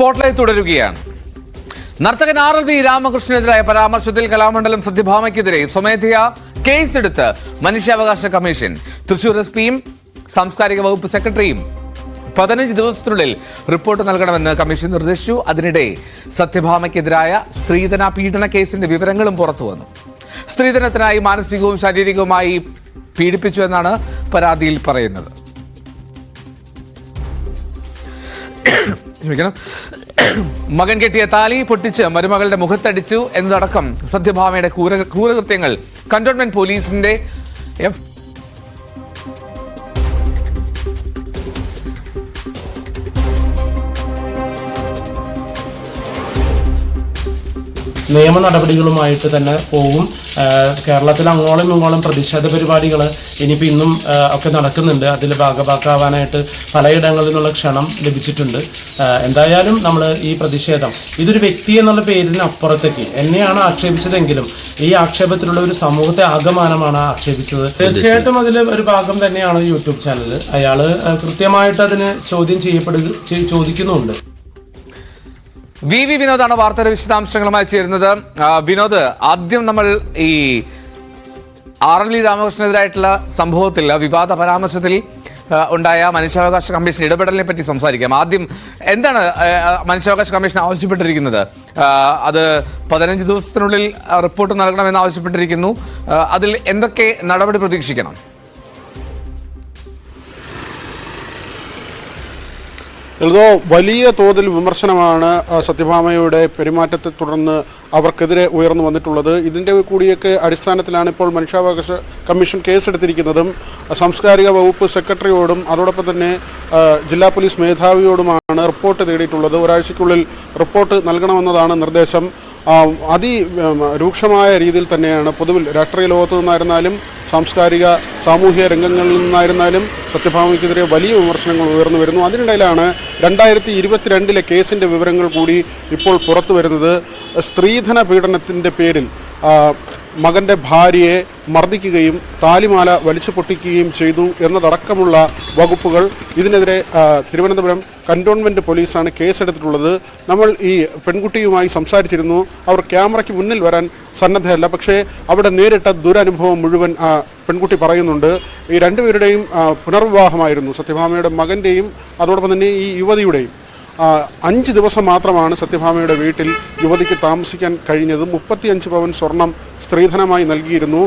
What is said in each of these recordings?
Spotlight തുടരുകയാണ്. നർത്തകൻ R L V രാമകൃഷ്ണനെതിരായ പരാമർശത്തിൽ കലാമണ്ഡലം സത്യഭാമയ്ക്കെതിരെ സ്വമേധയാ കേസെടുത്ത് മനുഷ്യാവകാശ കമ്മീഷൻ തൃശൂർ എസ് പിയും സാംസ്കാരിക വകുപ്പ് സെക്രട്ടറിയും പതിനഞ്ച് ദിവസത്തിനുള്ളിൽ റിപ്പോർട്ട് നൽകണമെന്ന് കമ്മീഷൻ നിർദ്ദേശിച്ചു. അതിനിടെ സത്യഭാമയ്ക്കെതിരായ സ്ത്രീധന പീഡന കേസിന്റെ വിവരങ്ങളും പുറത്തു വന്നു. സ്ത്രീധനത്തിനായി മാനസികവും ശാരീരികവുമായി പീഡിപ്പിച്ചു എന്നാണ് പരാതിയിൽ പറയുന്നത്. ക്ഷമിക്കണം. മകൻ കെട്ടിയ താലി പൊട്ടിച്ച് മരുമകളുടെ മുഖത്തടിച്ചു എന്നതടക്കം സത്യഭാമയുടെ ക്രൂര ക്രൂരകൃത്യങ്ങൾ. കണ്ടോൺമെന്റ് പോലീസിന്റെ എഫ് നിയമ നടപടികളുമായിട്ട് തന്നെ പോകും കേരളത്തിൽ അങ്ങോളം ഇങ്ങോളം പ്രതിഷേധ പരിപാടികൾ ഇനിയിപ്പോൾ ഇന്നും ഒക്കെ നടക്കുന്നുണ്ട്. അതിൽ ഭാഗഭാക്കാവാനായിട്ട് പലയിടങ്ങളിൽ നിന്നുള്ള ക്ഷണം ലഭിച്ചിട്ടുണ്ട്. എന്തായാലും നമ്മൾ ഈ പ്രതിഷേധം ഇതൊരു വ്യക്തി എന്നുള്ള പേരിനപ്പുറത്തേക്ക് എന്നെയാണ് ആക്ഷേപിച്ചതെങ്കിലും ഈ ആക്ഷേപത്തിലുള്ള ഒരു സമൂഹത്തെ ആകമാനമാണ് ആക്ഷേപിച്ചത്. തീർച്ചയായിട്ടും അതിൽ ഒരു ഭാഗം തന്നെയാണ് യൂട്യൂബ് ചാനൽ അയാൾ കൃത്യമായിട്ട് അതിന് ചോദ്യം ചെയ്യപ്പെടുക ചോദിക്കുന്നുമുണ്ട്. വി വി വിനോദാണ് വാർത്തയുടെ വിശദാംശങ്ങളുമായി ചേരുന്നത്. വിനോദ് ആദ്യം നമ്മൾ ഈ ആർ എൽ വി രാമകൃഷ്ണനെതിരായിട്ടുള്ള സംഭവത്തിൽ വിവാദ പരാമർശത്തിൽ ഉണ്ടായ മനുഷ്യാവകാശ കമ്മീഷൻ ഇടപെടലിനെ പറ്റി സംസാരിക്കാം. ആദ്യം എന്താണ് മനുഷ്യാവകാശ കമ്മീഷൻ ആവശ്യപ്പെട്ടിരിക്കുന്നത്? അത് പതിനഞ്ച് ദിവസത്തിനുള്ളിൽ റിപ്പോർട്ട് നൽകണമെന്ന് ആവശ്യപ്പെട്ടിരിക്കുന്നു. അതിൽ എന്തൊക്കെ നടപടി പ്രതീക്ഷിക്കണം? എൽദോ വലിയ തോതിൽ വിമർശനമാണ് സത്യഭാമയുടെ പെരുമാറ്റത്തെ തുടർന്ന് അവർക്കെതിരെ ഉയർന്നു വന്നിട്ടുള്ളത്. ഇതിന്റെ കൂടിയൊക്കെ അടിസ്ഥാനത്തിലാണ് ഇപ്പോൾ മനുഷ്യാവകാശ കമ്മീഷൻ കേസെടുത്തിരിക്കുന്നതും സാംസ്കാരിക വകുപ്പ് സെക്രട്ടറിയോടും അതോടൊപ്പം തന്നെ ജില്ലാ പോലീസ് മേധാവിയോടുമാണ് റിപ്പോർട്ട് തേടിയിട്ടുള്ളത്. ഒരാഴ്ചയ്ക്കുള്ളിൽ റിപ്പോർട്ട് നൽകണമെന്നതാണ് നിർദ്ദേശം. അതി രൂക്ഷമായ രീതിയിൽ തന്നെയാണ് പൊതുവിൽ രാഷ്ട്രീയ ലോകത്തു നിന്നായിരുന്നാലും സാംസ്കാരിക സാമൂഹിക രംഗങ്ങളിൽ നിന്നായിരുന്നാലും സത്യഭാമയ്ക്കെതിരെ വലിയ വിമർശനങ്ങൾ ഉയർന്നു വരുന്നു. അതിനിടയിലാണ് രണ്ടായിരത്തി ഇരുപത്തിരണ്ടിലെ കേസിന്റെ വിവരങ്ങൾ കൂടി ഇപ്പോൾ പുറത്തു വരുന്നത്. സ്ത്രീധന പീഡനത്തിന്റെ പേരിൽ ആ, മകന്റെ ഭാര്യയെ മർദ്ദിക്കുകയും താലിമാല വലിച്ചു പൊട്ടിക്കുകയും ചെയ്തു എന്നതടക്കമുള്ള വകുപ്പുകൾ ഇതിനെതിരെ തിരുവനന്തപുരം കന്റോൺമെന്റ് പോലീസാണ് കേസെടുത്തിട്ടുള്ളത്. നമ്മൾ ഈ പെൺകുട്ടിയുമായി സംസാരിച്ചിരുന്നു. അവർ ക്യാമറയ്ക്ക് മുന്നിൽ വരാൻ സന്നദ്ധയല്ല. പക്ഷേ അവിടെ നേരിട്ട ദുരനുഭവം മുഴുവൻ പെൺകുട്ടി പറയുന്നുണ്ട്. ഈ രണ്ടുപേരുടെയും പുനർവിവാഹമായിരുന്നു. സത്യഭാമയുടെ മകന്റെയും അതോടൊപ്പം തന്നെ ഈ യുവതിയുടെയും. അഞ്ച് ദിവസം മാത്രമാണ് സത്യഭാമയുടെ വീട്ടിൽ യുവതിക്ക് താമസിക്കാൻ കഴിഞ്ഞത്. മുപ്പത്തിയഞ്ച് പവൻ സ്വർണം സ്ത്രീധനമായി നൽകിയിരുന്നു.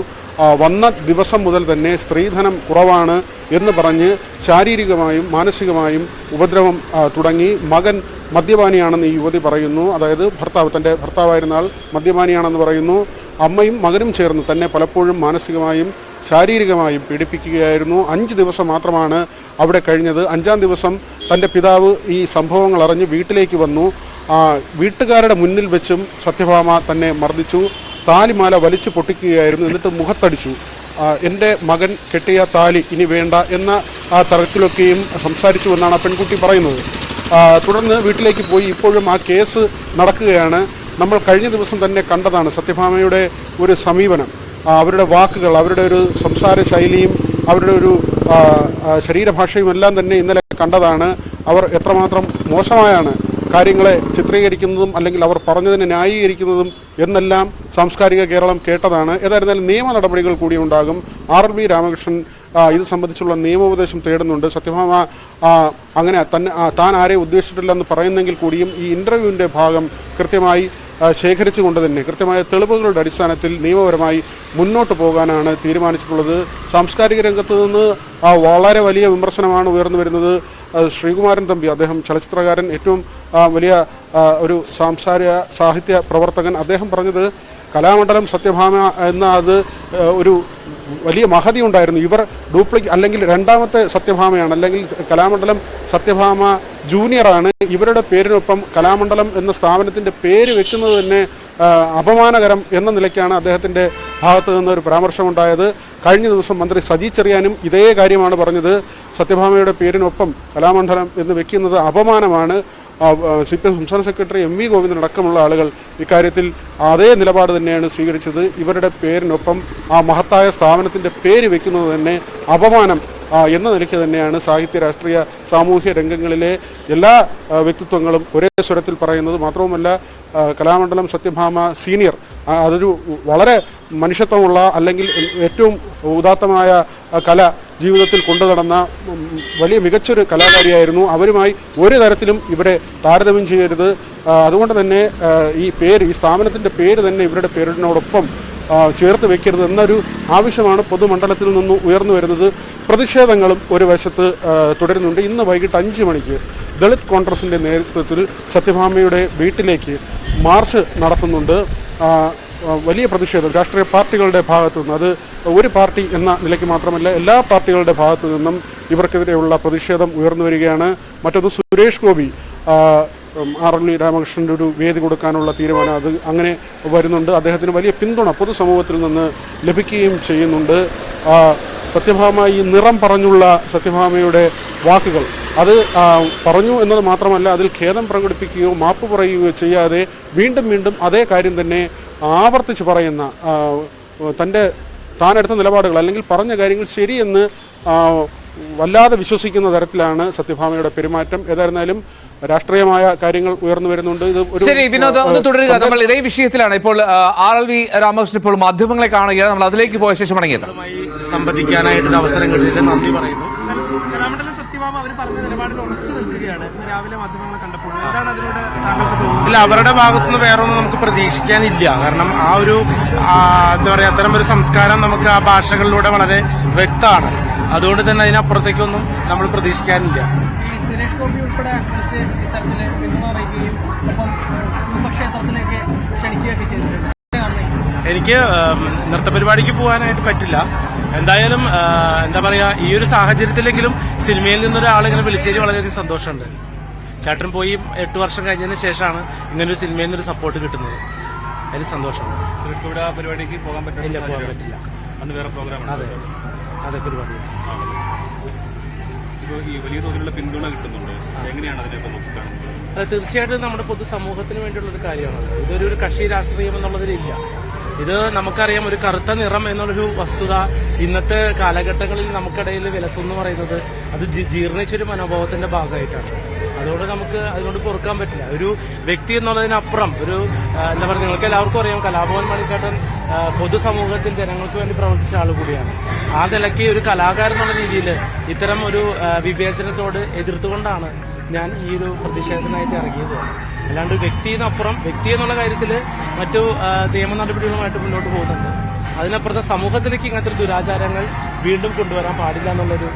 വന്ന ദിവസം മുതൽ തന്നെ സ്ത്രീധനം കുറവാണ് എന്ന് പറഞ്ഞ് ശാരീരികമായും മാനസികമായും ഉപദ്രവം തുടങ്ങി. മകൻ മദ്യപാനിയാണെന്ന് ഈ യുവതി പറയുന്നു. അതായത് ഭർത്താവ് തന്റെ ഭർത്താവായിരുന്ന ആൾ മദ്യപാനിയാണെന്ന് പറയുന്നു. അമ്മയും മകനും ചേർന്ന് തന്നെ പലപ്പോഴും മാനസികമായും ശാരീരികമായും പീഡിപ്പിക്കുകയായിരുന്നു. അഞ്ച് ദിവസം മാത്രമാണ് അവിടെ കഴിഞ്ഞത്. അഞ്ചാം ദിവസം തന്റെ പിതാവ് ഈ സംഭവങ്ങൾ അറിഞ്ഞ് വീട്ടിലേക്ക് വന്നു. വീട്ടുകാരുടെ മുന്നിൽ വെച്ചും സത്യഭാമ തന്നെ മർദ്ദിച്ചു. താലിമാല വലിച്ചു പൊട്ടിക്കുകയായിരുന്നു. എന്നിട്ട് മുഖത്തടിച്ചു. എന്റെ മകൻ കെട്ടിയ താലി ഇനി വേണ്ട എന്ന ആ തരത്തിലൊക്കെയും സംസാരിച്ചു എന്നാണ് ആ പെൺകുട്ടി പറയുന്നത്. തുടർന്ന് വീട്ടിലേക്ക് പോയി. ഇപ്പോഴും ആ കേസ് നടക്കുകയാണ്. നമ്മൾ കഴിഞ്ഞ ദിവസം തന്നെ കണ്ടതാണ് സത്യഭാമയുടെ ഒരു സമീപനം. അവരുടെ വാക്കുകൾ അവരുടെ ഒരു സംസാര ശൈലിയും അവരുടെ ഒരു ശരീരഭാഷയും എല്ലാം തന്നെ ഇന്നലെ കണ്ടതാണ്. അവർ എത്രമാത്രം മോശമായാണ് കാര്യങ്ങളെ ചിത്രീകരിക്കുന്നതും അല്ലെങ്കിൽ അവർ പറഞ്ഞതിനെ ന്യായീകരിക്കുന്നതും എന്നെല്ലാം സാംസ്കാരിക കേരളം കേട്ടതാണ്. ഏതായിരുന്നാലും നിയമ നടപടികൾ കൂടി ഉണ്ടാകും. ആർ വി രാമകൃഷ്ണൻ ഇത് സംബന്ധിച്ചുള്ള നിയമോപദേശം തേടുന്നുണ്ട്. സത്യഭാമ അങ്ങനെ തന്നെ താൻ ആരെയും ഉദ്ദേശിച്ചിട്ടില്ലെന്ന് പറയുന്നെങ്കിൽ കൂടിയും ഈ ഇന്റർവ്യൂവിന്റെ ഭാഗം കൃത്യമായി ശേഖരിച്ചുകൊണ്ട് തന്നെ കൃത്യമായ തെളിവുകളുടെ അടിസ്ഥാനത്തിൽ നിയമപരമായി മുന്നോട്ട് പോകാനാണ് തീരുമാനിച്ചിട്ടുള്ളത്. സാംസ്കാരിക രംഗത്ത് നിന്ന് വളരെ വലിയ വിമർശനമാണ് ഉയർന്നു വരുന്നത്. ശ്രീകുമാരൻ തമ്പി അദ്ദേഹം ചലച്ചിത്രകാരൻ ഏറ്റവും വലിയ ഒരു സാംസ്കാരിക സാഹിത്യ പ്രവർത്തകൻ. അദ്ദേഹം പറഞ്ഞത് കലാമണ്ഡലം സത്യഭാമ എന്ന അത് ഒരു വലിയ മഹതി ഉണ്ടായിരുന്നു. ഇവർ ഡ്യൂപ്ലിക് അല്ലെങ്കിൽ രണ്ടാമത്തെ സത്യഭാമയാണ് അല്ലെങ്കിൽ കലാമണ്ഡലം സത്യഭാമ ജൂനിയറാണ് ഇവരുടെ പേരിനൊപ്പം കലാമണ്ഡലം എന്ന സ്ഥാപനത്തിന്റെ പേര് വെക്കുന്നത് തന്നെ അപമാനകരം എന്ന നിലയ്ക്കാണ് അദ്ദേഹത്തിന്റെ ഭാഗത്തു നിന്ന് ഒരു പരാമർശമുണ്ടായത്. കഴിഞ്ഞ ദിവസം മന്ത്രി സജി ചെറിയാനും ഇതേ കാര്യമാണ് പറഞ്ഞത്. സത്യഭാമയുടെ പേരിനൊപ്പം കലാമണ്ഡലം എന്ന് വെക്കുന്നത് അപമാനമാണ്. സി പി എം സംസ്ഥാന സെക്രട്ടറി എം വി ഗോവിന്ദൻ അടക്കമുള്ള ആളുകൾ ഇക്കാര്യത്തിൽ അതേ നിലപാട് തന്നെയാണ് സ്വീകരിച്ചത്. ഇവരുടെ പേരിനൊപ്പം ആ മഹത്തായ സ്ഥാപനത്തിന്റെ പേര് വയ്ക്കുന്നത് തന്നെ അപമാനം എന്ന നിലയ്ക്ക് തന്നെയാണ് സാഹിത്യ രാഷ്ട്രീയ സാമൂഹ്യ രംഗങ്ങളിലെ എല്ലാ വ്യക്തിത്വങ്ങളും ഒരേ സ്വരത്തിൽ പറയുന്നത്. മാത്രവുമല്ല കലാമണ്ഡലം സത്യഭാമ സീനിയർ അതൊരു വളരെ മനുഷ്യത്വമുള്ള അല്ലെങ്കിൽ ഏറ്റവും ഉദാത്തമായ കല ജീവിതത്തിൽ കൊണ്ടു നടന്ന വലിയ മികച്ചൊരു കലാകാരിയായിരുന്നു. അവരുമായി ഒരു തരത്തിലും ഇവരെ താരതമ്യം ചെയ്യരുത്. അതുകൊണ്ട് തന്നെ ഈ പേര് ഈ സ്ഥാപനത്തിന്റെ പേര് തന്നെ ഇവരുടെ പേരിനോടൊപ്പം ചേർത്ത് വെക്കരുത് എന്നൊരു ആവശ്യമാണ് പൊതുമണ്ഡലത്തിൽ നിന്ന് ഉയർന്നു വരുന്നത്. പ്രതിഷേധങ്ങളും ഒരു വശത്ത് തുടരുന്നുണ്ട്. ഇന്ന് വൈകിട്ട് അഞ്ച് മണിക്ക് ദളിത് കോൺഗ്രസിന്റെ നേതൃത്വത്തിൽ സത്യഭാമയുടെ വീട്ടിലേക്ക് മാർച്ച് നടത്തുന്നുണ്ട്. വലിയ പ്രതിഷേധം. രാഷ്ട്രീയ പാർട്ടികളുടെ ഭാഗത്തു നിന്ന് അത് ഒരു പാർട്ടി എന്ന നിലയ്ക്ക് മാത്രമല്ല എല്ലാ പാർട്ടികളുടെ ഭാഗത്തു നിന്നും ഇവർക്കെതിരെയുള്ള പ്രതിഷേധം ഉയർന്നു വരികയാണ്. മറ്റൊന്ന് സുരേഷ് ഗോപി ആർ എൽ രാമകൃഷ്ണന്റെ ഒരു വേദി കൊടുക്കാനുള്ള തീരുമാനം അത് അങ്ങനെ വരുന്നുണ്ട്. അദ്ദേഹത്തിന് വലിയ പിന്തുണ പൊതുസമൂഹത്തിൽ നിന്ന് ലഭിക്കുകയും ചെയ്യുന്നുണ്ട്. സത്യഭാമ ഈ നിറം പറഞ്ഞുള്ള സത്യഭാമയുടെ വാക്കുകൾ. അത് പറഞ്ഞു എന്നത് മാത്രമല്ല അതിൽ ഖേദം പ്രകടിപ്പിക്കുകയോ മാപ്പ് പറയുകയോ ചെയ്യാതെ വീണ്ടും വീണ്ടും അതേ കാര്യം തന്നെ ആവർത്തിച്ച് പറയുന്ന തന്റെ താനെടുത്ത നിലപാടുകൾ അല്ലെങ്കിൽ പറഞ്ഞ കാര്യങ്ങൾ ശരിയെന്ന് വല്ലാതെ വിശ്വസിക്കുന്ന തരത്തിലാണ് സത്യഭാമയുടെ പെരുമാറ്റം. ഏതായിരുന്നാലും രാഷ്ട്രീയമായ കാര്യങ്ങൾ ഉയർന്നു വരുന്നുണ്ട്. ഇത് ഒരു ശരി വിനോദ് ഒന്ന് തുടരുക. നമ്മൾ ഇതേ വിഷയത്തിലാണ്. ഇപ്പോൾ ആർ എൽ വി രാമകൃഷ്ണൻ ഇപ്പോൾ മാധ്യമങ്ങളെ കാണുകയാണ്. നമ്മൾ അതിലേക്ക് പോയ ശേഷം മടങ്ങിയത് സംബന്ധിക്കാനായിട്ട് അവസരം കിട്ടിയില്ല നന്ദി പറയുന്നു. കലാമണ്ഡലം സത്യഭാമ അവർ പറഞ്ഞ നിലപാടിൽ ഉറച്ചു നിൽക്കുകയാണ്. ഇന്ന് രാവിലെ മാധ്യമങ്ങളെ കണ്ടപ്പോൾ എന്താണ് അതിനോട് താങ്കൾക്ക് ഇല്ല അവരുടെ ഭാഗത്തുനിന്ന് വേറെ ഒന്നും നമുക്ക് പ്രതീക്ഷിക്കാനില്ല. കാരണം ആ ഒരു എന്താ പറയുക അത്തരം ഒരു സംസ്കാരം നമുക്ക് ആ ഭാഷകളിലൂടെ വളരെ വ്യക്തമാണ്. അതുകൊണ്ട് തന്നെ അതിനപ്പുറത്തേക്കൊന്നും നമ്മൾ പ്രതീക്ഷിക്കാനില്ല. ഗോപി ഉൾപ്പെടെ വിളിച്ച് ഇത്തരത്തിൽ പിന്തുണ അറിയിക്കുകയും ഒപ്പം കുടുംബക്ഷേത്രത്തിലേക്ക് ക്ഷണിക്കുകയൊക്കെ ചെയ്തിട്ടുണ്ട്. എനിക്ക് നൃത്ത നൃത്തപരിപാടിക്ക് പോകാനായിട്ട് പറ്റില്ല. എന്തായാലും എന്താ പറയാ ഈ ഒരു സാഹചര്യത്തിലെങ്കിലും സിനിമയിൽ നിന്നൊരാളിങ്ങനെ വിളിച്ചതിൽ വളരെയധികം സന്തോഷമുണ്ട്. ചേട്ടൻ പോയി എട്ട് വർഷം കഴിഞ്ഞതിന് ശേഷമാണ് ഇങ്ങനൊരു സിനിമയിൽ നിന്നൊരു സപ്പോർട്ട് കിട്ടുന്നത്. അതിൽ സന്തോഷമുണ്ട്. സുരേഷ് ഗോപിയുടെ പരിപാടിക്ക് പോകാൻ പറ്റില്ല പോകാൻ പറ്റില്ല. അന്ന് വേറെ പ്രോഗ്രാം അതെ. അതെ പരിപാടി വലിയ തോതിലുള്ള പിന്തുണ കിട്ടുന്നുണ്ട്. എങ്ങനെയാണ് തീർച്ചയായിട്ടും നമ്മുടെ പൊതുസമൂഹത്തിന് വേണ്ടിയുള്ള ഒരു കാര്യമാണ്. ഇതൊരു ഒരു കക്ഷി രാഷ്ട്രീയം എന്നുള്ളതിലില്ല ഇത് നമുക്കറിയാം ഒരു കറുത്ത നിറം എന്നുള്ളൊരു വസ്തുത ഇന്നത്തെ കാലഘട്ടങ്ങളിൽ നമുക്കിടയിൽ വിലസെന്ന് പറയുന്നത് അത് ജീർണിച്ചൊരു മനോഭാവത്തിന്റെ ഭാഗമായിട്ടാണ്. അതുകൊണ്ട് നമുക്ക് അതുകൊണ്ട് പൊറുക്കാൻ പറ്റില്ല. ഒരു വ്യക്തി എന്നുള്ളതിനപ്പുറം ഒരു എന്താ പറയുക നിങ്ങൾക്ക് എല്ലാവർക്കും അറിയാം കലാഭവൻ മണിക്കാട്ടൻ പൊതുസമൂഹത്തിൽ ജനങ്ങൾക്ക് വേണ്ടി പ്രവർത്തിച്ച ആൾ കൂടിയാണ്. ആ നിലയ്ക്ക് ഒരു കലാകാരൻ എന്നുള്ള രീതിയിൽ ഇത്തരം ഒരു വിവേചനത്തോട് എതിർത്തുകൊണ്ടാണ് ഞാൻ ഈ ഒരു പ്രതിഷേധത്തിനായിട്ട് ഇറങ്ങിയത്. അല്ലാണ്ട് വ്യക്തിന്നപ്പുറം വ്യക്തി എന്നുള്ള കാര്യത്തിൽ മറ്റു നിയമ നടപടികളുമായിട്ട് മുന്നോട്ട് പോകുന്നുണ്ട്. അതിനപ്പുറത്തെ സമൂഹത്തിലേക്ക് ഇങ്ങനത്തെ ദുരാചാരങ്ങൾ വീണ്ടും കൊണ്ടുവരാൻ പാടില്ല എന്നുള്ളൊരു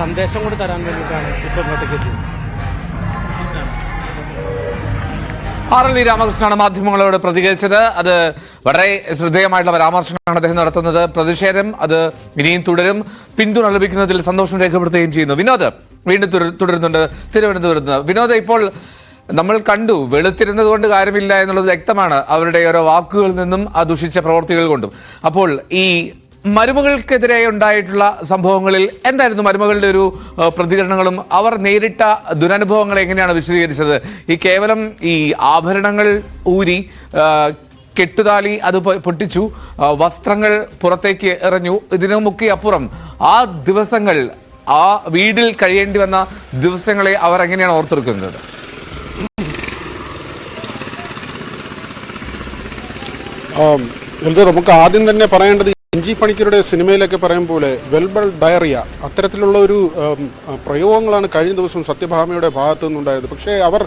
സന്ദേശം കൂടി തരാൻ വേണ്ടിയിട്ടാണ് ഇപ്പോൾ ഇങ്ങോട്ടേക്ക് എത്തിയത്. ആർ എൽ രാമകൃഷ്ണനാണ് മാധ്യമങ്ങളോട് പ്രതികരിച്ചത്. അത് വളരെ ശ്രദ്ധേയമായിട്ടുള്ള പരാമർശങ്ങളാണ് അദ്ദേഹം നടത്തുന്നത്. പ്രതിഷേധം അത് ഇനിയും തുടരും. പിന്തുണ ലഭിക്കുന്നതിൽ സന്തോഷം രേഖപ്പെടുത്തുകയും ചെയ്യുന്നു. വിനോദ് വീണ്ടും തുടരു- തുടരുന്നുണ്ട്. തിരുവനന്തപുരത്ത്. വിനോദ് ഇപ്പോൾ നമ്മൾ കണ്ടു. വെളുത്തിരുന്നത് കൊണ്ട് കാര്യമില്ല എന്നുള്ളത് വ്യക്തമാണ്. അവരുടെ ഓരോ വാക്കുകളിൽ നിന്നും ആ ദുഷിച്ച പ്രവർത്തികൾ കൊണ്ടും. അപ്പോൾ ഈ മരുമകൾക്കെതിരെ ഉണ്ടായിട്ടുള്ള സംഭവങ്ങളിൽ എന്തായിരുന്നു മരുമകളുടെ ഒരു പ്രതികരണങ്ങളും? അവർ നേരിട്ട ദുരനുഭവങ്ങൾ എങ്ങനെയാണ് വിശദീകരിച്ചത്? ഈ കേവലം ഈ ആഭരണങ്ങൾ ഊരി കെട്ടുതാലി അത് പൊട്ടിച്ചു വസ്ത്രങ്ങൾ പുറത്തേക്ക് എറിഞ്ഞു. ഇതിനുമൊക്കെ അപ്പുറം ആ ദിവസങ്ങൾ ആ വീടിൽ കഴിയേണ്ടി വന്ന ദിവസങ്ങളെ അവർ എങ്ങനെയാണ് ഓർത്തെടുക്കുന്നത്? നമുക്ക് ആദ്യം തന്നെ പറയേണ്ടത് എൻജി പണിക്കരുടെ സിനിമയിലൊക്കെ പറയും പോലെ വെൽബൽ ഡയറിയ അത്തരത്തിലുള്ള ഒരു പ്രയോഗങ്ങളാണ് കഴിഞ്ഞ ദിവസം സത്യഭാമയുടെ ഭാഗത്തു നിന്നുണ്ടായത്. പക്ഷേ അവർ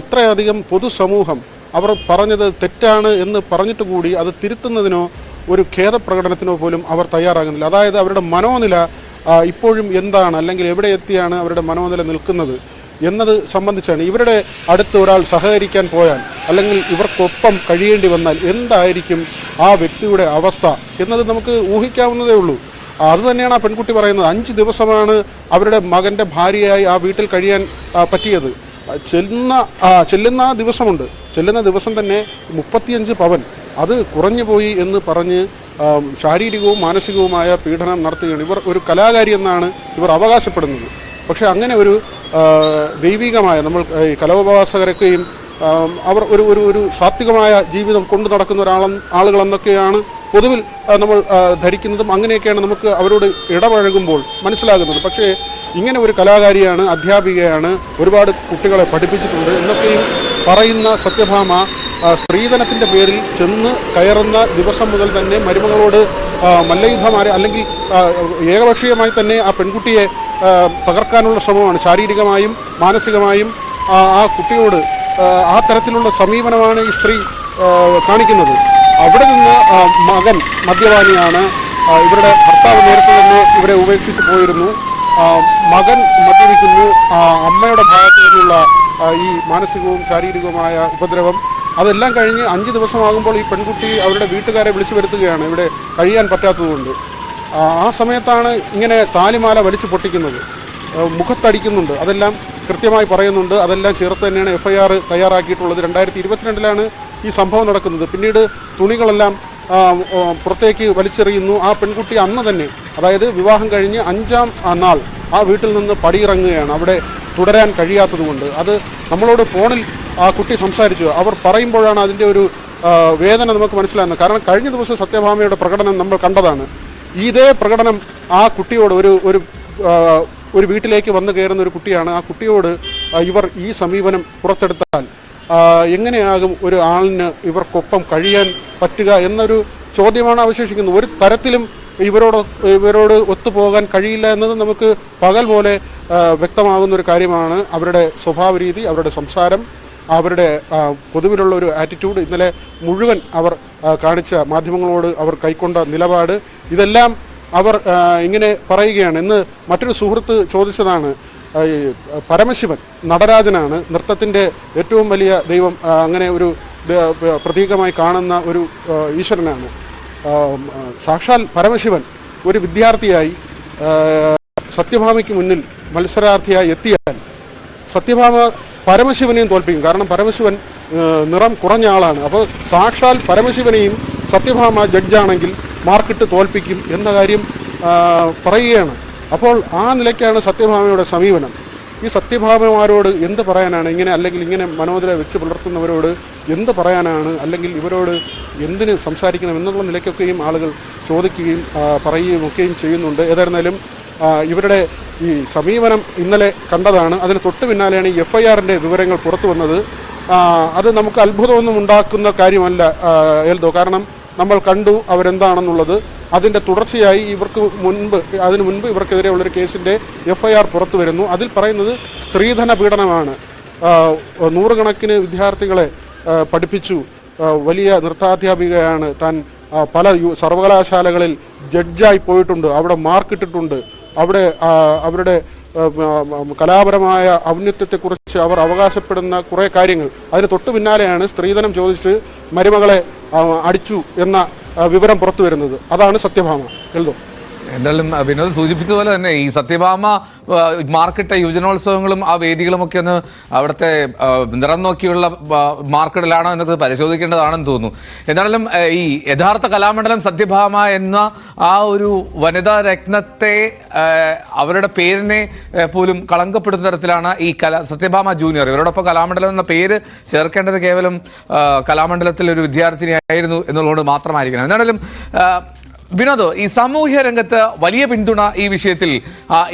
ഇത്രയധികം പൊതുസമൂഹം അവർ പറഞ്ഞത് തെറ്റാണ് എന്ന് പറഞ്ഞിട്ട് കൂടി അത് തിരുത്തുന്നതിനോ ഒരു ഖേദപ്രകടനത്തിനോ പോലും അവർ തയ്യാറാകുന്നില്ല. അതായത് അവരുടെ മനോനില ഇപ്പോഴും എന്താണ് അല്ലെങ്കിൽ എവിടെ എത്തിയാണ് അവരുടെ മനോനില നിൽക്കുന്നത്? എന്നത് സംബന്ധിച്ചാണ് ഇവരുടെ അടുത്ത് ഒരാൾ സഹകരിക്കാൻ പോയാൽ അല്ലെങ്കിൽ ഇവർക്കൊപ്പം കഴിയേണ്ടി വന്നാൽ എന്തായിരിക്കും ആ വ്യക്തിയുടെ അവസ്ഥ എന്നത് നമുക്ക് ഊഹിക്കാവുന്നതേ ഉള്ളൂ. അത് തന്നെയാണ് ആ പെൺകുട്ടി പറയുന്നത്. അഞ്ച് ദിവസമാണ് അവരുടെ മകന്റെ ഭാര്യയായി ആ വീട്ടിൽ കഴിയാൻ പറ്റിയത്. ചെല്ലുന്ന ചെല്ലുന്ന ദിവസമുണ്ട്. ചെല്ലുന്ന ദിവസം തന്നെ മുപ്പത്തിയഞ്ച് പവൻ. അത് കുറഞ്ഞു പോയി എന്ന് പറഞ്ഞ് ശാരീരികവും മാനസികവുമായ പീഡനം നടത്തുകയാണ് ഇവർ ഒരു കലാകാരി എന്നാണ് ഇവർ അവകാശപ്പെടുന്നത്. പക്ഷേ അങ്ങനെ ഒരു ദൈവികമായ നമ്മൾ കലോപവാസകരൊക്കെയും അവർ ഒരു ഒരു ഒരു സാത്വികമായ ജീവിതം കൊണ്ടു നടക്കുന്ന ഒരാളെ ആളുകളെന്നൊക്കെയാണ് പൊതുവിൽ നമ്മൾ ധരിക്കുന്നതും അങ്ങനെയൊക്കെയാണ് നമുക്ക് അവരോട് ഇടപഴകുമ്പോൾ മനസ്സിലാകുന്നത്. പക്ഷേ ഇങ്ങനെ ഒരു കലാകാരിയാണ് അധ്യാപികയാണ് ഒരുപാട് കുട്ടികളെ പഠിപ്പിച്ചിട്ടുണ്ട് എന്നൊക്കെയും പറയുന്ന സത്യഭാമ സ്ത്രീധനത്തിന്റെ പേരിൽ ചെന്ന് കയറുന്ന ദിവസം മുതൽ തന്നെ മരുമകളോട് മല്ലയുദ്ധമാരെ അല്ലെങ്കിൽ ഏകപക്ഷീയമായി തന്നെ ആ പെൺകുട്ടിയെ തകർക്കാനുള്ള ശ്രമമാണ്. ശാരീരികമായും മാനസികമായും ആ കുട്ടിയോട് ആ തരത്തിലുള്ള സമീപനമാണ് ഈ സ്ത്രീ കാണിക്കുന്നത്. അവിടെ നിന്ന് മകൻ മദ്യപാനിയാണ്. ഇവരുടെ ഭർത്താവ് നേരത്തെ തന്നെ ഇവരെ ഉപേക്ഷിച്ച് പോയിരുന്നു. മകൻ മദ്യപിക്കുന്നു. അമ്മയുടെ ഭാഗത്തു നിന്നുള്ള ഈ മാനസികവും ശാരീരികവുമായ ഉപദ്രവം അതെല്ലാം കഴിഞ്ഞ് അഞ്ച് ദിവസമാകുമ്പോൾ ഈ പെൺകുട്ടി അവരുടെ വീട്ടുകാരെ വിളിച്ചു വരുത്തുകയാണ്. ഇവിടെ കഴിയാൻ പറ്റാത്തതുകൊണ്ട്. ആ, സമയത്താണ് ഇങ്ങനെ താലിമാല വലിച്ചു പൊട്ടിക്കുന്നത്. മുഖത്തടിക്കുന്നുണ്ട്. അതെല്ലാം കൃത്യമായി പറയുന്നുണ്ട്. അതെല്ലാം ചേർത്ത് തന്നെയാണ് എഫ് ഐ ആർ തയ്യാറാക്കിയിട്ടുള്ളത്. രണ്ടായിരത്തി ഇരുപത്തിരണ്ടിലാണ് ഈ സംഭവം നടക്കുന്നത്. പിന്നീട് തുണികളെല്ലാം പുറത്തേക്ക് വലിച്ചെറിയുന്നു. ആ പെൺകുട്ടി അന്ന് തന്നെ അതായത് വിവാഹം കഴിഞ്ഞ് അഞ്ചാം നാൾ ആ വീട്ടിൽ നിന്ന് പടിയിറങ്ങുകയാണ്. അവിടെ തുടരാൻ കഴിയാത്തതുകൊണ്ട്. അത് നമ്മളോട് ഫോണിൽ ആ കുട്ടി സംസാരിച്ചു. അവർ പറയുമ്പോഴാണ് അതിന്റെ ഒരു വേദന നമുക്ക് മനസ്സിലാകുന്നത്. കാരണം കഴിഞ്ഞ ദിവസം സത്യഭാമയുടെ പ്രകടനം നമ്മൾ കണ്ടതാണ്. ഇതേ പ്രകടനം ആ കുട്ടിയോട് ഒരു ഒരു ഒരു വീട്ടിലേക്ക് വന്നു കയറുന്ന ഒരു കുട്ടിയാണ്. ആ കുട്ടിയോട് ഇവർ ഈ സമീപനം പുറത്തെടുത്താൽ എങ്ങനെയാകും ഒരു ആളിന് ഇവർക്കൊപ്പം കഴിയാൻ പറ്റുക എന്നൊരു ചോദ്യമാണ് അവശേഷിക്കുന്നത്. ഒരു തരത്തിലും ഇവരോട് ഇവരോട് ഒത്തുപോകാൻ കഴിയില്ല എന്നത് നമുക്ക് പകൽ പോലെ വ്യക്തമാകുന്ന ഒരു കാര്യമാണ് അവരുടെ സ്വഭാവ രീതി അവരുടെ സംസാരം. അവരുടെ പൊതുവിലുള്ള ഒരു ആറ്റിറ്റ്യൂഡ് ഇന്നലെ മുഴുവൻ അവർ കാണിച്ച മാധ്യമങ്ങളോട് അവർ കൈക്കൊണ്ട നിലപാട് ഇതെല്ലാം അവർ ഇങ്ങനെ പറയുകയാണ്. ഇന്ന് മറ്റൊരു സുഹൃത്ത് ചോദിച്ചതാണ് പരമശിവൻ നടരാജനാണ് നൃത്തത്തിന്റെ ഏറ്റവും വലിയ ദൈവം അങ്ങനെ ഒരു പ്രതീകമായി കാണുന്ന ഒരു ഈശ്വരനാണ്. സാക്ഷാൽ പരമശിവൻ ഒരു വിദ്യാർത്ഥിയായി സത്യഭാമയ്ക്ക് മുന്നിൽ മത്സരാർത്ഥിയായി എത്തിയാൽ സത്യഭാമ പരമശിവനെയും തോൽപ്പിക്കും. കാരണം പരമശിവൻ നിറം കുറഞ്ഞ ആളാണ്. അപ്പോൾ സാക്ഷാൽ പരമശിവനെയും സത്യഭാമ ജഡ്ജാണെങ്കിൽ മാർക്കിട്ട് തോൽപ്പിക്കും എന്ന കാര്യം പറയുകയാണ്. അപ്പോൾ ആ നിലയ്ക്കാണ് സത്യഭാമയുടെ സമീപനം. ഈ സത്യഭാമമാരോട് എന്ത് പറയാനാണ്? ഇങ്ങനെ അല്ലെങ്കിൽ ഇങ്ങനെ മനോദര വെച്ച് പുലർത്തുന്നവരോട് എന്ത് പറയാനാണ്? അല്ലെങ്കിൽ ഇവരോട് എന്തിന് സംസാരിക്കണം എന്നുള്ള നിലയ്ക്കൊക്കെയും ആളുകൾ ചോദിക്കുകയും പറയുകയും ഒക്കെയും ചെയ്യുന്നുണ്ട്. ഏതായിരുന്നാലും ഇവരുടെ ഈ സമീപനം ഇന്നലെ കണ്ടതാണ്. അതിന് തൊട്ട് പിന്നാലെയാണ് ഈ എഫ് ഐ ആറിന്റെ വിവരങ്ങൾ പുറത്തു വന്നത്. അത് നമുക്ക് അത്ഭുതമൊന്നും ഉണ്ടാക്കുന്ന കാര്യമല്ല എൽദോ. കാരണം നമ്മൾ കണ്ടു അവരെന്താണെന്നുള്ളത്. അതിന്റെ തുടർച്ചയായി ഇവർക്ക് മുൻപ് അതിന് മുൻപ് ഇവർക്കെതിരെ ഉള്ളൊരു കേസിന്റെ എഫ് ഐ ആർ പുറത്തു വരുന്നു. അതിൽ പറയുന്നത് സ്ത്രീധന പീഡനമാണ്. നൂറുകണക്കിന് വിദ്യാർത്ഥികളെ പഠിപ്പിച്ചു. വലിയ നൃത്താധ്യാപികയാണ് താൻ. പല സർവകലാശാലകളിൽ ജഡ്ജായി പോയിട്ടുണ്ട്. അവിടെ മാർക്കിട്ടിട്ടുണ്ട്. അവിടെ അവരുടെ കലാപരമായ ഔന്നത്യത്തെക്കുറിച്ച് അവർ അവകാശപ്പെടുന്ന കുറേ കാര്യങ്ങൾ. അതിന് തൊട്ടു പിന്നാലെയാണ് സ്ത്രീധനം ചോദിച്ച് മരുമകളെ അടിച്ചു എന്ന വിവരം പുറത്തു വരുന്നത്. അതാണ് സത്യഭാമ. എൽദോ എന്തായാലും വിനോദ് സൂചിപ്പിച്ചതുപോലെ തന്നെ ഈ സത്യഭാമ മാർക്കറ്റ് യുവജനോത്സവങ്ങളും ആ വേദികളും ഒക്കെ ഒന്ന് അവിടുത്തെ നിറം നോക്കിയുള്ള മാർക്കറ്റിലാണോ എന്നൊക്കെ പരിശോധിക്കേണ്ടതാണെന്ന് തോന്നുന്നു. എന്നാലും ഈ യഥാർത്ഥ കലാമണ്ഡലം സത്യഭാമ എന്ന ആ ഒരു വനിതാ രത്നത്തെ അവരുടെ പേരിനെ പോലും കളങ്കപ്പെടുന്ന തരത്തിലാണ് ഈ കല സത്യഭാമ ജൂനിയർ. ഇവരോടൊപ്പം കലാമണ്ഡലം എന്ന പേര് ചേർക്കേണ്ടത് കേവലം കലാമണ്ഡലത്തിൽ ഒരു വിദ്യാർത്ഥിനിയായിരുന്നു എന്നുള്ളതുകൊണ്ട് മാത്രമായിരിക്കണം. എന്നാലും വിനോദ് ഈ സാമൂഹ്യ രംഗത്ത് വലിയ പിന്തുണ ഈ വിഷയത്തിൽ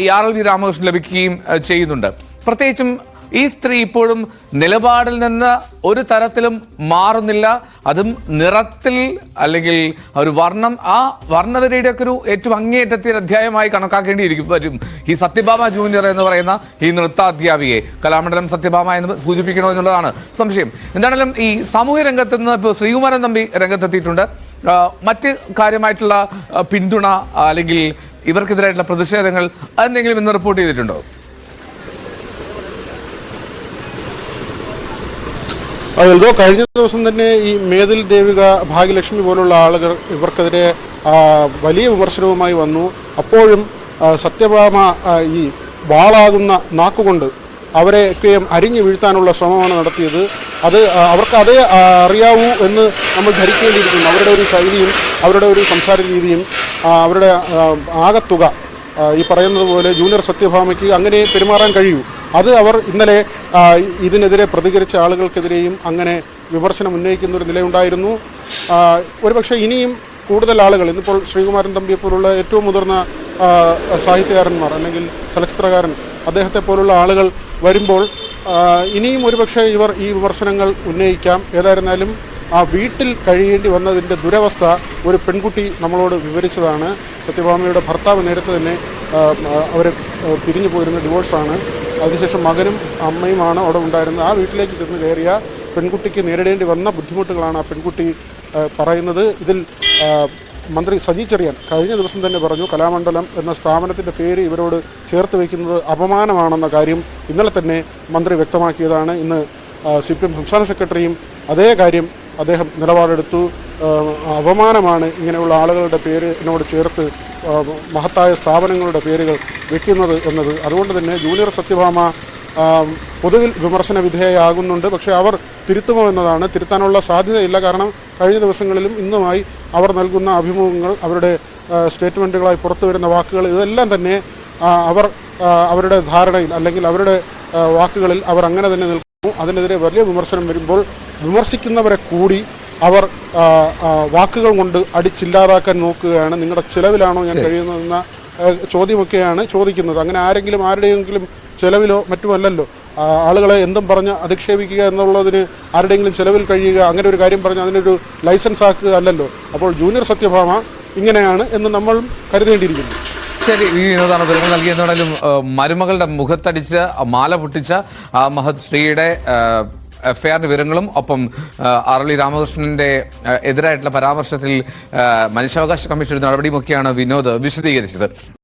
ഈ ആർ എൽ വി രാമകൃഷ്ണൻ ലഭിക്കുകയും ചെയ്യുന്നുണ്ട്. പ്രത്യേകിച്ചും ഈ സ്ത്രീ ഇപ്പോഴും നിലപാടിൽ നിന്ന് ഒരു തരത്തിലും മാറുന്നില്ല. അതും നിറത്തിൽ അല്ലെങ്കിൽ ഒരു വർണം ആ വർണതയുടെ ഒക്കെ ഒരു ഏറ്റവും അങ്ങേയറ്റത്തെ ഒരു അധ്യായമായി കണക്കാക്കേണ്ടിയിരിക്കും വരും. ഈ സത്യഭാമ ജൂനിയർ എന്ന് പറയുന്ന ഈ നൃത്താധ്യാപികയെ കലാമണ്ഡലം സത്യഭാമ എന്ന് സൂചിപ്പിക്കണോ എന്നുള്ളതാണ് സംശയം. എന്താണെങ്കിലും ഈ സാമൂഹ്യ രംഗത്ത് നിന്ന് ഇപ്പോൾ ശ്രീകുമാരൻ തമ്പി രംഗത്തെത്തിയിട്ടുണ്ട്. മറ്റ് കാര്യമായിട്ടുള്ള പിന്തുണ അല്ലെങ്കിൽ ഇവർക്കെതിരായിട്ടുള്ള പ്രതിഷേധങ്ങൾ അതെന്തെങ്കിലും ഇന്ന് റിപ്പോർട്ട് ചെയ്തിട്ടുണ്ടോ? എൽദോ കഴിഞ്ഞ ദിവസം തന്നെ ഈ മേതിൽ ദേവിക ഭാഗ്യലക്ഷ്മി പോലുള്ള ആളുകൾ ഇവർക്കെതിരെ വലിയ വിമർശനവുമായി വന്നു. അപ്പോഴും സത്യഭാമ ഈ വാളാകുന്ന നാക്കുകൊണ്ട് അവരെയൊക്കെയും അരിഞ്ഞു വീഴ്ത്താനുള്ള ശ്രമമാണ് നടത്തിയത്. അത് അവർക്ക് അതേ അറിയാവൂ എന്ന് നമ്മൾ ധരിക്കേണ്ടിയിരിക്കുന്നു. അവരുടെ ഒരു ശൈലിയും അവരുടെ ഒരു സംസാര രീതിയും അവരുടെ ആകത്തുക ഈ പറയുന്നത് പോലെ ജൂനിയർ സത്യഭാമയ്ക്ക് അങ്ങനെ പെരുമാറാൻ കഴിയൂ. അത് അവർ ഇന്നലെ ഇതിനെതിരെ പ്രതികരിച്ച ആളുകൾക്കെതിരെയും അങ്ങനെ വിമർശനം ഉന്നയിക്കുന്ന ഒരു നിലയുണ്ടായിരുന്നു ഒരുപക്ഷെ ഇനിയും കൂടുതൽ ആളുകൾ ഇന്നിപ്പോൾ ശ്രീകുമാരൻ തമ്പിയെ പോലുള്ള ഏറ്റവും മുതിർന്ന സാഹിത്യകാരന്മാർ അല്ലെങ്കിൽ ചലച്ചിത്രകാരൻ അദ്ദേഹത്തെ പോലുള്ള ആളുകൾ വരുമ്പോൾ ഇനിയും ഒരുപക്ഷെ ഇവർ ഈ വിമർശനങ്ങൾ ഉന്നയിക്കാം. ഏതായിരുന്നാലും ആ വീട്ടിൽ കഴിയേണ്ടി വന്നതിന്റെ ദുരവസ്ഥ ഒരു പെൺകുട്ടി നമ്മളോട് വിവരിച്ചതാണ്. സത്യഭാമയുടെ ഭർത്താവ് നേരത്തെ തന്നെ ആ, പിരിഞ്ഞു പോയിരുന്ന ഡിവോഴ്സാണ് അതിനുശേഷം മകനും അമ്മയുമാണ് അവിടെ ഉണ്ടായിരുന്നത്. ആ വീട്ടിലേക്ക് ചെന്ന് കയറിയ പെൺകുട്ടിക്ക് നേരിടേണ്ടി വന്ന ബുദ്ധിമുട്ടുകളാണ് ആ പെൺകുട്ടി പറയുന്നത്. ഇതിൽ മന്ത്രി സജി ചെറിയാൻ കഴിഞ്ഞ ദിവസം തന്നെ പറഞ്ഞു കലാമണ്ഡലം എന്ന സ്ഥാപനത്തിന്റെ പേര് ഇവരോട് ചേർത്ത് വയ്ക്കുന്നത് അപമാനമാണെന്ന കാര്യം ഇന്നലെ തന്നെ മന്ത്രി വ്യക്തമാക്കിയതാണ്. ഇന്ന് സി പി എം സംസ്ഥാന സെക്രട്ടറിയും അതേ കാര്യം അദ്ദേഹം നിലപാടെടുത്തു. അപമാനമാണ് ഇങ്ങനെയുള്ള ആളുകളുടെ പേര് എന്നോട് ചേർത്ത് മഹത്തായ സ്ഥാപനങ്ങളുടെ പേരുകൾ വെക്കുന്നത് എന്നത്. അതുകൊണ്ട് തന്നെ ജൂനിയർ സത്യഭാമ പൊതുവിൽ വിമർശന വിധേയയാകുന്നുണ്ട്. പക്ഷേ അവർ തിരുത്തുമോ എന്നതാണ് തിരുത്താനുള്ള സാധ്യതയില്ല. കാരണം കഴിഞ്ഞ ദിവസങ്ങളിലും ഇന്നുമായി അവർ നൽകുന്ന അഭിമുഖങ്ങൾ അവരുടെ സ്റ്റേറ്റ്മെന്റുകളായി പുറത്തു വരുന്ന വാക്കുകൾ ഇതെല്ലാം തന്നെ അവർ അവരുടെ ധാരണയിൽ അല്ലെങ്കിൽ അവരുടെ വാക്കുകളിൽ അവർ അങ്ങനെ തന്നെ നിൽക്കുന്നു. അതിനെതിരെ വലിയ വിമർശനം വരുമ്പോൾ വിമർശിക്കുന്നവരെ കൂടി അവർ വാക്കുകൾ കൊണ്ട് അടിച്ചില്ലാതാക്കാൻ നോക്കുകയാണ്. നിങ്ങളുടെ ചിലവിലാണോ ഞാൻ കഴിയുന്നതെന്ന ചോദ്യമൊക്കെയാണ് ചോദിക്കുന്നത്. അങ്ങനെ ആരെങ്കിലും ആരുടെയെങ്കിലും ചിലവിലോ മറ്റുമല്ലല്ലോ. ആളുകളെ എന്തും പറഞ്ഞ് അധിക്ഷേപിക്കുക എന്നുള്ളതിന് ആരുടെയെങ്കിലും ചിലവിൽ കഴിയുക അങ്ങനെ ഒരു കാര്യം പറഞ്ഞ് അതിനൊരു ലൈസൻസ് ആക്കുക അല്ലല്ലോ. അപ്പോൾ ജൂനിയർ സത്യഭാമ ഇങ്ങനെയാണ് എന്ന് നമ്മൾ കരുതേണ്ടിയിരിക്കുന്നു. ശരി ഈ വിനോദാണ് വിവരങ്ങൾ നൽകിയെന്നുണ്ടെങ്കിലും മരുമകളുടെ മുഖത്തടിച്ച് മാല പൊട്ടിച്ച ആ മഹത് ശ്രീയുടെ എഫ്ഐആറിന്റെ വിവരങ്ങളും ഒപ്പം അറളി രാമകൃഷ്ണന്റെ എതിരായിട്ടുള്ള പരാമർശത്തിൽ മനുഷ്യാവകാശ കമ്മീഷൻ നടപടിയുമൊക്കെയാണ് വിനോദ് വിശദീകരിച്ചത്.